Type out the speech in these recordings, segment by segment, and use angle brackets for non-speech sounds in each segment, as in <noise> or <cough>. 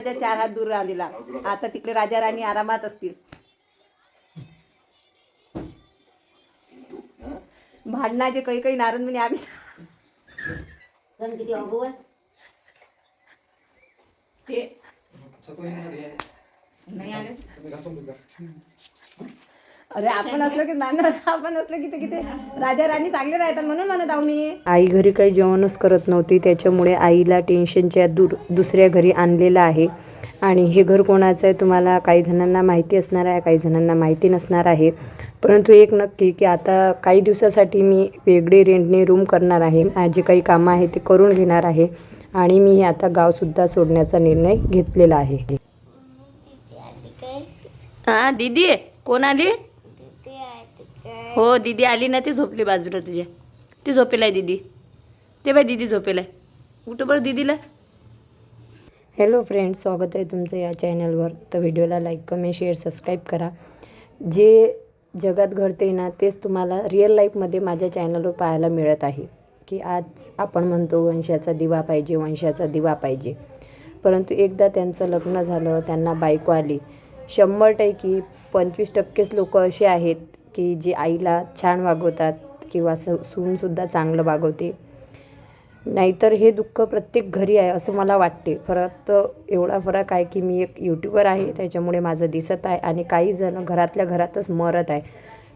त्या चार हात दूर राहिलेला. आता तिकडे राजा राणी आरामात असतील. भांडणाचे काही काही नारद म्हणजे आम्ही सण किती अगोदर ते अरे आपण असलो की नाना आपण असलो की ते किती राजा राणी चांगले राहतात म्हणून म्हणत आहो मी. आई घरी काही जेवणच करत नव्हती त्याच्यामुळे आईला टेन्शनच्या दूर दुसऱ्या घरी आणलेलं आहे. आणि हे घर कोणाचं आहे तुम्हाला काही जणांना माहिती असणार आहे काही जणांना माहिती नसणार आहे. परंतु एक नक्की की आता काही दिवसासाठी मी वेगळी रेंटने रूम करणार आहे. जे काही कामं आहे ते करून घेणार आहे. आणि मी आता गावसुद्धा सोडण्याचा निर्णय घेतलेला आहे. हां दीदी कोण आली? हो दीदी आली ना ती झोपली बाजूला तुझ्या. ती झोपेला आहे दीदी. ते बाय दीदी झोपेला आहे उठं बरं दीदीला. हॅलो फ्रेंड्स स्वागत आहे तुमचं या चॅनलवर तर व्हिडिओला लाईक कमेंट शेअर सबस्क्राईब करा. जे जगात घडते ना तेच तुम्हाला रिअल लाईफमध्ये माझ्या चॅनलवर पाहायला मिळत आहे. की आज आपण म्हणतो वंशाचा दिवा पाहिजे वंशाचा दिवा पाहिजे. परंतु एकदा त्यांचं लग्न झालं त्यांना बायको आली. शंभर टक्के पंचवीस टक्केच लोक असे आहेत की जी आईला छान वागवतात किंवा स सूनसुद्धा चांगलं वागवते. नाहीतर हे दुःख प्रत्येक घरी आहे असं मला वाटते. फरक एवढा फरक आहे की मी एक यूट्यूबर आहे त्याच्यामुळे माझं दिसत आहे आणि काही जण घरातल्या घरातच मरत आहे.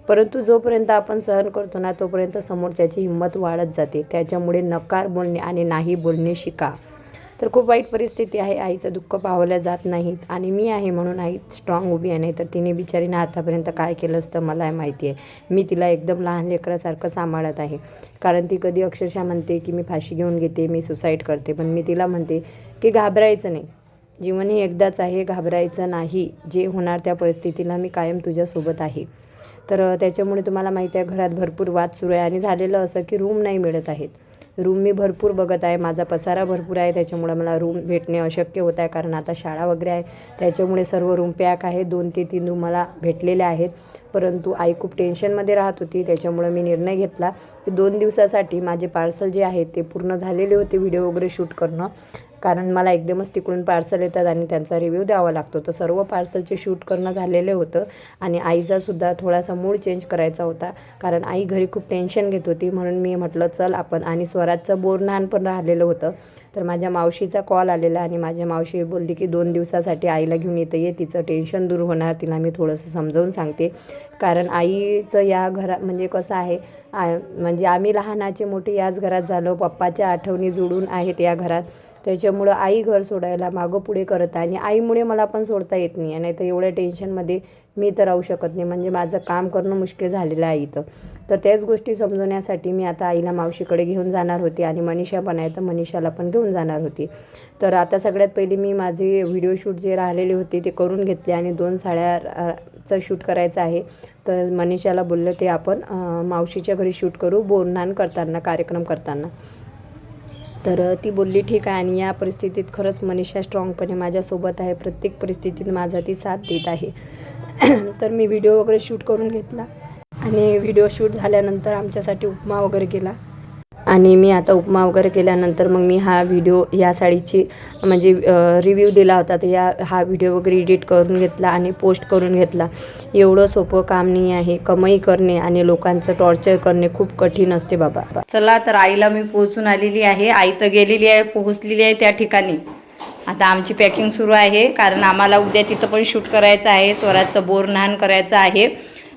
परंतु जोपर्यंत आपण सहन करतो ना तोपर्यंत समोरच्याची हिंमत वाढत जाते. त्याच्यामुळे नकार बोलणे आणि नाही बोलणे शिका. तर खूप वाईट परिस्थिती आहे. आईचं दुःख पावल्या जात नाहीत आणि मी आहे म्हणून आई स्ट्रॉंग उभी आहे. नाही तर तिने बिचारीनं आतापर्यंत काय केलं असतं मला माहिती आहे. मी तिला एकदम लहान लेकरासारखं सांभाळत आहे. कारण ती कधी अक्षरशः म्हणते की मी फाशी घेऊन घेते मी सुसाईड करते. पण मी तिला म्हणते की घाबरायचं नाही. जीवन हे एकदाच आहे. घाबरायचं नाही. जे होणार त्या परिस्थितीला मी कायम तुझ्यासोबत आहे. तर त्याच्यामुळे तुम्हाला माहिती आहे घरात भरपूर वाद सुरू आहे. आणि झालेलं असं की रूम नाही मिळत आहेत. रूम मी भरपूर बघत आहे. माझा पसारा भरपूर आहे. त्याच्यामुळे मला रूम भेटणे अशक्य होत आहे. कारण आता शाळा वगैरे आहे. त्याच्यामुळे सर्व रूम पॅक आहे दोन ते तीन रूम मला भेटलेल्या आहेत. परंतु आई खूप टेन्शनमध्ये राहत होती. त्याच्यामुळे मी निर्णय घेतला की दोन दिवसासाठी माझे पार्सल जे आहे ते पूर्ण झालेले होते. व्हिडिओ वगैरे शूट करणं. कारण मला एकदमच तिकडून पार्सल येतात आणि त्यांचा रिव्ह्यू द्यावा लागतो. तर सर्व पार्सलचे शूट करणं झालेलं होतं आणि आईचासुद्धा थोडासा मूड चेंज करायचा होता. कारण आई घरी खूप टेन्शन घेत होती. म्हणून मी म्हटलं चल आपण आणि स्वराजचं बोरनान पण राहिलेलं होतं. तर माझ्या मावशीचा कॉल आलेला आणि माझ्या मावशी बोलली की दोन दिवसासाठी आईला घेऊन येतं ये. तिचं टेन्शन दूर होणार. तिला मी थोडंसं समजावून सांगते. कारण आईचं या घरा म्हणजे कसं आहे आ- म्हणजे आम्ही लहानाचे मोठे याच घरात झालो. पप्पाच्या आठवणी जुळून आहेत या घरात. त्याच्यामुळं आई घर सोडायला मागं पुढे करत आहे. आणि आईमुळे मला पण सोडता येत नाही. नाही तर एवढ्या टेन्शनमध्ये मी तर राहू शकत नाही. म्हणजे माझं काम करणं मुश्किल झालेलं आहे इथं. तर त्याच गोष्टी समजवण्यासाठी मी आता आईला मावशीकडे घेऊन जाणार होती. आणि मनीषा पण आहे तर मनीषाला पण घेऊन जाणार होती. तर आता सगळ्यात पहिले मी माझे व्हिडिओ शूट जे राहिलेले होते ते करून घेतले. आणि दोन साड्याचं शूट करायचं आहे. तर मनीषाला बोललं ते आपण मावशीच्या घरी शूट करू. बोरनान करताना कार्यक्रम करताना. तर ती बोलली ठीक आहे आणि या परिस्थितीत खरंच मनीषा स्ट्रॉंगपणे माझ्यासोबत आहे. प्रत्येक परिस्थितीत माझा ती साथ देत आहे. <clears throat> तर मी व्हिडिओ वगैरे शूट करून घेतला. आणि व्हिडिओ शूट झाल्यानंतर आमच्यासाठी उपमा वगैरे केला. आणि मी आता उपमा वगैरे केल्यानंतर मग मी हा व्हिडिओ या साडीची म्हणजे रिव्ह्यू दिला होता. तर या हा व्हिडिओ वगैरे एडिट करून घेतला आणि पोस्ट करून घेतला. एवढं सोपं काम नाही आहे. कमाई करणे आणि लोकांचं टॉर्चर करणे खूप कठीण असते बाबा. चला तर आईला मी पोहोचून आलेली आहे. आई तर गेलेली आहे पोहोचलेली आहे त्या ठिकाणी. आता आमची पॅकिंग सुरू आहे. कारण आम्हाला उद्या तिथं पण शूट करायचं आहे. स्वराचं बोर नान करायचं आहे.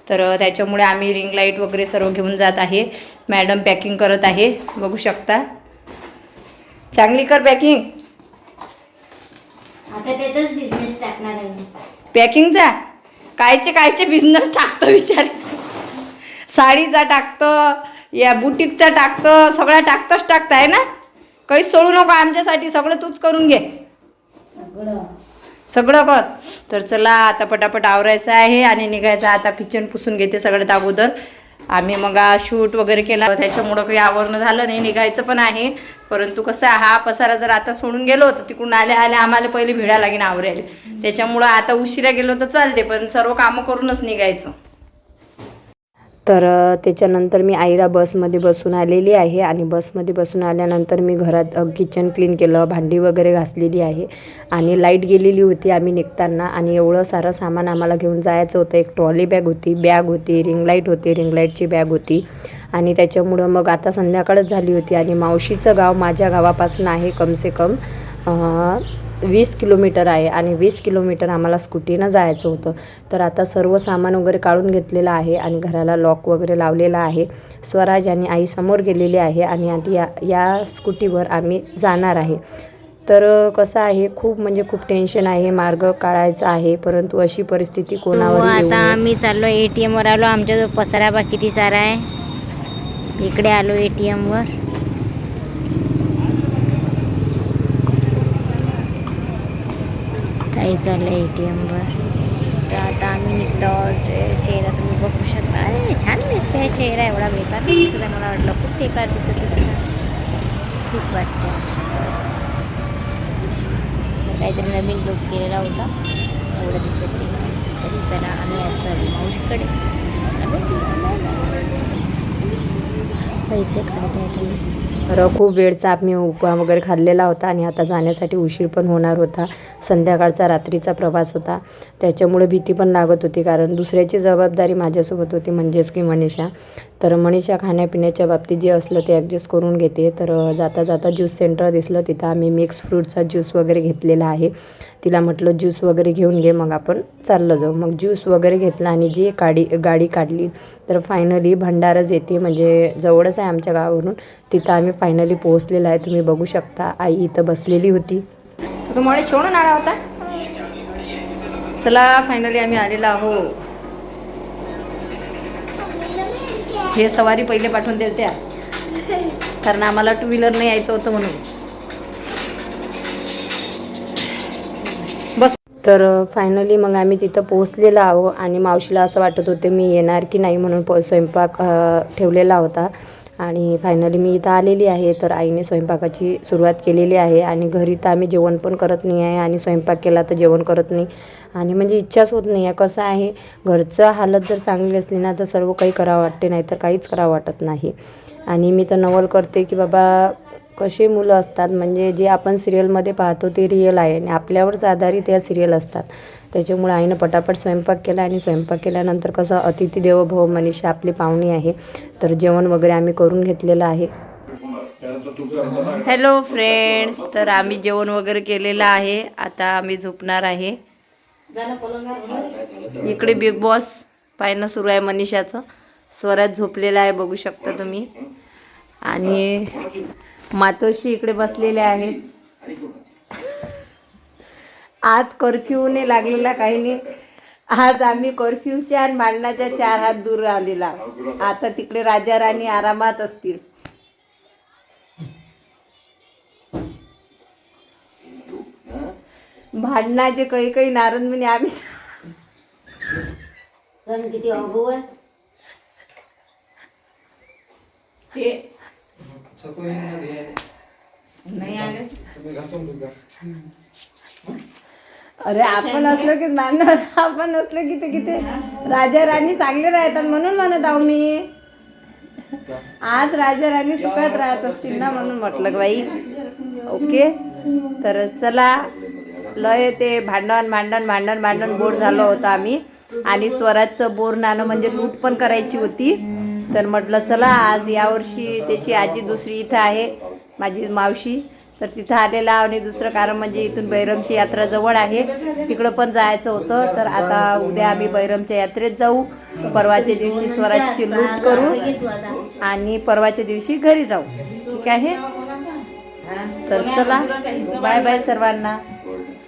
तर त्याच्यामुळे आम्ही रिंग लाइट वगैरे सर्व घेऊन जात आहे. मॅडम पॅकिंग करत आहे. बघू शकता. चांगली कर पॅकिंग आता त्याचाच बिझनेस टाकणार आहे मी. पॅकिंगचा कायचे कायचे बिझनेस टाकतो विचार. साडीचा टाकतं या बुटीकचा टाकतं सगळ्या टाकतंच टाकतं आहे ना? काहीच सोडू नको आमच्यासाठी सगळं तूच करून घे. सगळं कर तर चला आता पटापट आवरायचं आहे आणि निघायचं. आता किचन पुसून घेते सगळ्यात अगोदर. आम्ही मग शूट वगैरे केला. त्याच्यामुळं काही आवरणं झालं नाही. निघायचं पण आहे. परंतु कसं आहे, हा पसारा जर आता सोडून गेलो तर तिकडून आले आले आम्हाला पहिले भिडा लागेल आवरायला. त्याच्यामुळं आता उशिरा गेलो तर चालते पण सर्व कामं करूनच निघायचं. तर त्याच्यानंतर मी आईला बसमध्ये बसून आलेली आहे आणि बसमध्ये बसून आल्यानंतर मी घरात किचन क्लीन केलं भांडी वगैरे घासलेली आहे आणि लाइट गेलेली होती आम्ही निघताना आणि एवढं सारं सामान आम्हाला घेऊन जायचं होतं. एक ट्रॉली बॅग होती बॅग होती रिंग लाइट होती रिंग लाईटची बॅग होती आणि त्याच्यामुळं मग आता संध्याकाळच झाली होती आणि मावशीचं गाव माझ्या गावापासून आहे कमसे कम वीस किलोमीटर आहे आणि वीस किलोमीटर आम्हाला स्कूटीनं जायचं होतं. तर आता सर्व सामान वगैरे काढून घेतलेलं आहे आणि घराला लॉक वगैरे लावलेला आहे. स्वराज आणि आई समोर गेलेली आहे आणि आता या या स्कूटीवर आम्ही जाणार आहे. तर कसं आहे खूप म्हणजे खूप टेन्शन आहे मार्ग काढायचा आहे परंतु अशी परिस्थिती हो, कोणावर येऊ आता. आम्ही चाललो एटीएम वर आलो आमच्या जो पसारा बा किती सारा आहे इकडे आलो एटीएम वर. काही चाललं टी एमवर तर आता आम्ही निघतो. चेहरा तुम्ही बघू शकता. अरे छान दिसतंय चेहरा. एवढा बेकार नाही दिसत आहे. मला वाटलं. खूप बेकार दिसत दिसतं खूप वाटतं काहीतरी नवीन लुक केलेला होता. एवढं दिसत नाही तरी चला आम्ही आजच्या मावशीकडे पैसे काढत आहे तर खूप वेळचा आम्ही उपा वगैरे खाल्लेला होता आणि आता जाण्यासाठी उशीर पण होणार होता. संध्याकाळचा रात्रीचा प्रवास होता. त्याच्यामुळे भीती पण लागत होती कारण दुसऱ्याची जबाबदारी माझ्यासोबत होती म्हणजेच की मनीषा. तर मनीषा खाण्यापिण्याच्या बाबतीत जे असलं ते ॲडजस्ट करून घेते. तर जाता जाता ज्यूस सेंटर दिसलं तिथं. आम्ही मिक्स फ्रूटचा ज्यूस वगैरे घेतलेला आहे. तिला म्हटलं ज्यूस वगैरे घेऊन घे. मग आपण चाललं जाऊ. मग ज्यूस वगैरे घेतला आणि जी गाडी गाडी काढली तर फायनली भंडारच येते. म्हणजे जवळच आहे आमच्या गावावरून. तिथं आम्ही फायनली पोहोचलेलं आहे. तुम्ही बघू शकता. आई इथं बसलेली होती. तुम्हाला सोडून आला होता? चला फायनली आम्ही आलेला आहो हे सवारी पहिले पाठवून देते. कारण आम्हाला टू व्हीलर नाही यायचं होतं म्हणून. बस. तर फायनली मग आम्ही तिथं पोहोचलेलो आहो आणि मावशीला असं वाटत होते मी येणार की नाही म्हणून प स्वयंपाक ठेवलेला होता. आणि फायनली मी इथं आलेली आहे. तर आईने स्वयंपाकाची सुरुवात केलेली आहे आणि घरी तर आम्ही जेवण पण करत नाही आहे आणि स्वयंपाक केला तर जेवण करत नाही. आणि म्हणजे इच्छाच होत नाही आहे. कसं आहे घरचं हालत जर चांगली असली ना तर सर्व काही करावं वाटते नाही तर काहीच करावं वाटत नाही. आणि मी तर नवल करते की बाबा कसे मुलं असतात म्हणजे जे आपण सिरियलमध्ये पाहतो ते रिअल आहे आणि आपल्यावरच आधारित या सिरियल असतात. त्याच्यामुळे आईनं पटापट स्वयंपाक केला आणि स्वयंपाक केल्यानंतर कसं अतिथी देवो भव मनीषा आपली पाहुणी आहे. तर जेवण वगैरे आम्ही करून घेतलेलं आहे. हॅलो फ्रेंड्स तर आम्ही जेवण वगैरे केलेलं आहे. आता आम्ही झोपणार आहे. इकडे बिग बॉस पाहणं सुरू आहे मनीषाचं. स्वरात झोपलेलं आहे बघू शकता तुम्ही. आणि मातोश्री इकडे बसलेले आहेत. आज कर्फ्यूने लागलेला काही नाही. आज आम्ही कर्फ्यूच्या आणि भांडणाच्या चार हात दूर आलेला आता तिकडे राजा राणी आरामात असतील. भांडणाचे काही काही नारद म्हणजे आम्ही सण किती अगो आहे अरे आपण असलो की नाना आपण असलो की ते किती राजा राणी चांगले राहतात म्हणून म्हणत आहो मी. आज राजा राणी सुखात राहत असतील ना म्हणून म्हटलं बाई. ओके तर चला. लय ते भांडण भांडण भांडण भांडण बोर झालं होतं आम्ही. आणि स्वराजचं बोर नाणं म्हणजे लूट पण करायची होती. तर म्हटलं चला आज यावर्षी त्याची आजी दुसरी इथं आहे माझी मावशी. तर तिथं आलेला आणि दुसरं कारण म्हणजे इथून बैरमची यात्रा जवळ आहे. तिकडं पण जायचं होतं. तर आता उद्या आम्ही बैरमच्या यात्रेत जाऊ. परवाच्या दिवशी स्वराजची लूट करू आणि परवाच्या दिवशी घरी जाऊ. ठीक आहे? तर चला बाय बाय सर्वांना.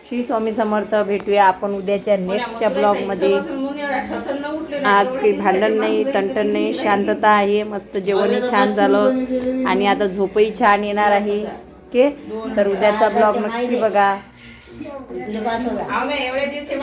श्री स्वामी समर्थ भेटूया आपण उद्याच्या नेक्स्टच्या ब्लॉगमध्ये आज काही भांडण नाही तंटण नाही शांतता आहे मस्त जेवणही छान झालं. आणि आता झोपही छान येणार आहे. के तर उद्याचा ब्लॉग नक्की बघा. एवढ्या दिवशी